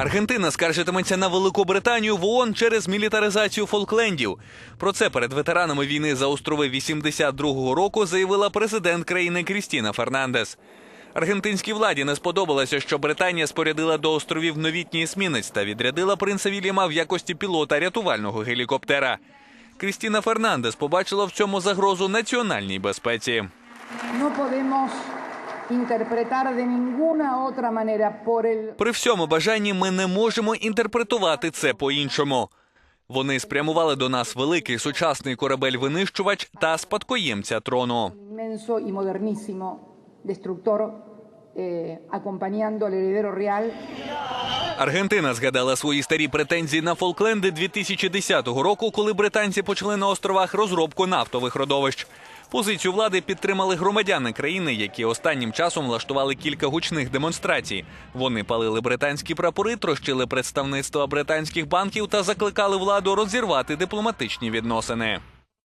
Аргентина скаржитиметься на Великобританію в ООН через мілітаризацію Фолклендів. Про це перед ветеранами війни за острови 82-го року заявила президент країни Крістіна Фернандес. Аргентинській владі не сподобалося, що Британія спорядила до островів новітній есмінець та відрядила принца Вільяма в якості пілота рятувального гелікоптера. Крістіна Фернандес побачила в цьому загрозу національній безпеці. No podemos interpretar de ninguna otra manera por el При всьому бажанні ми не можемо інтерпретувати це по-іншому. Вони спрямували до нас великий сучасний корабель-винищувач та спадкоємця трону. inmenso y modernísimo destructor eh, acompañando al heredero real Аргентина згадала свої старі претензії на Фолкленди 2010 року, коли британці почали на островах розробку нафтових родовищ. Позицію влади підтримали громадяни країни, які останнім часом влаштували кілька гучних демонстрацій. Вони палили британські прапори, трощили представництва британських банків та закликали владу розірвати дипломатичні відносини.